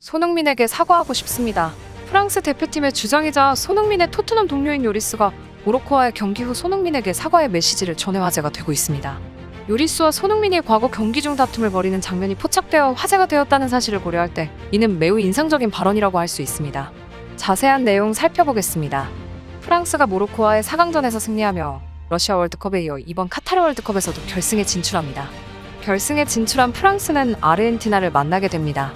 손흥민에게 사과하고 싶습니다. 프랑스 대표팀의 주장이자 손흥민의 토트넘 동료인 요리스가 모로코와의 경기 후 손흥민에게 사과의 메시지를 전해 화제가 되고 있습니다. 요리스와 손흥민이 과거 경기 중 다툼을 벌이는 장면이 포착되어 화제가 되었다는 사실을 고려할 때 이는 매우 인상적인 발언이라고 할 수 있습니다. 자세한 내용 살펴보겠습니다. 프랑스가 모로코와의 4강전에서 승리하며 러시아 월드컵에 이어 이번 카타르 월드컵에서도 결승에 진출합니다. 결승에 진출한 프랑스는 아르헨티나를 만나게 됩니다.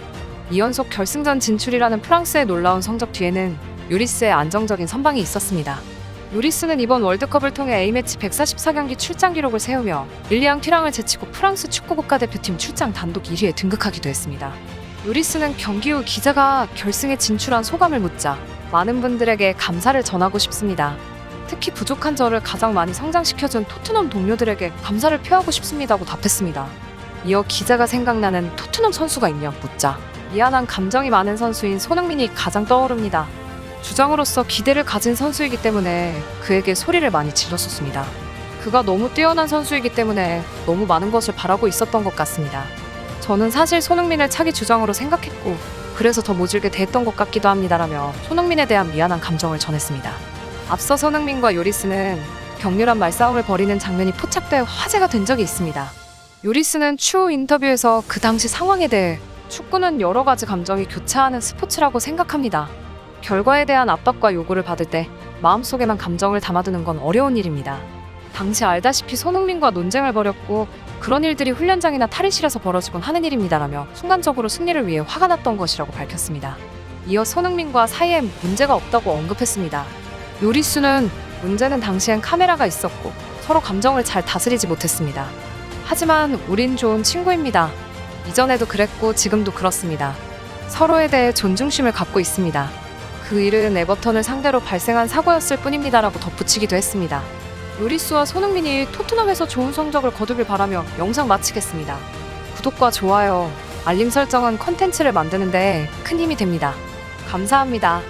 2연속 결승전 진출이라는 프랑스의 놀라운 성적 뒤에는 요리스의 안정적인 선방이 있었습니다. 요리스는 이번 월드컵을 통해 A매치 144경기 출장 기록을 세우며 일리앙 튀랑을 제치고 프랑스 축구 국가대표팀 출장 단독 1위에 등극하기도 했습니다. 요리스는 경기 후 기자가 결승에 진출한 소감을 묻자 많은 분들에게 감사를 전하고 싶습니다. 특히 부족한 저를 가장 많이 성장시켜준 토트넘 동료들에게 감사를 표하고 싶습니다고 답했습니다. 이어 기자가 생각나는 토트넘 선수가 있냐 묻자 미안한 감정이 많은 선수인 손흥민이 가장 떠오릅니다. 주장으로서 기대를 가진 선수이기 때문에 그에게 소리를 많이 질렀었습니다. 그가 너무 뛰어난 선수이기 때문에 너무 많은 것을 바라고 있었던 것 같습니다. 저는 사실 손흥민을 차기 주장으로 생각했고 그래서 더 모질게 대했던 것 같기도 합니다라며 손흥민에 대한 미안한 감정을 전했습니다. 앞서 손흥민과 요리스는 격렬한 말싸움을 벌이는 장면이 포착돼 화제가 된 적이 있습니다. 요리스는 추후 인터뷰에서 그 당시 상황에 대해 축구는 여러 가지 감정이 교차하는 스포츠라고 생각합니다. 결과에 대한 압박과 요구를 받을 때 마음속에만 감정을 담아두는 건 어려운 일입니다. 당시 알다시피 손흥민과 논쟁을 벌였고 그런 일들이 훈련장이나 탈의실에서 벌어지곤 하는 일입니다라며 순간적으로 승리를 위해 화가 났던 것이라고 밝혔습니다. 이어 손흥민과 사이에 문제가 없다고 언급했습니다. 요리수는 문제는 당시엔 카메라가 있었고 서로 감정을 잘 다스리지 못했습니다. 하지만 우린 좋은 친구입니다. 이전에도 그랬고 지금도 그렇습니다. 서로에 대해 존중심을 갖고 있습니다. 그 일은 에버턴을 상대로 발생한 사고였을 뿐입니다라고 덧붙이기도 했습니다. 요리스와 손흥민이 토트넘에서 좋은 성적을 거두길 바라며 영상 마치겠습니다. 구독과 좋아요, 알림 설정은 컨텐츠를 만드는데 큰 힘이 됩니다. 감사합니다.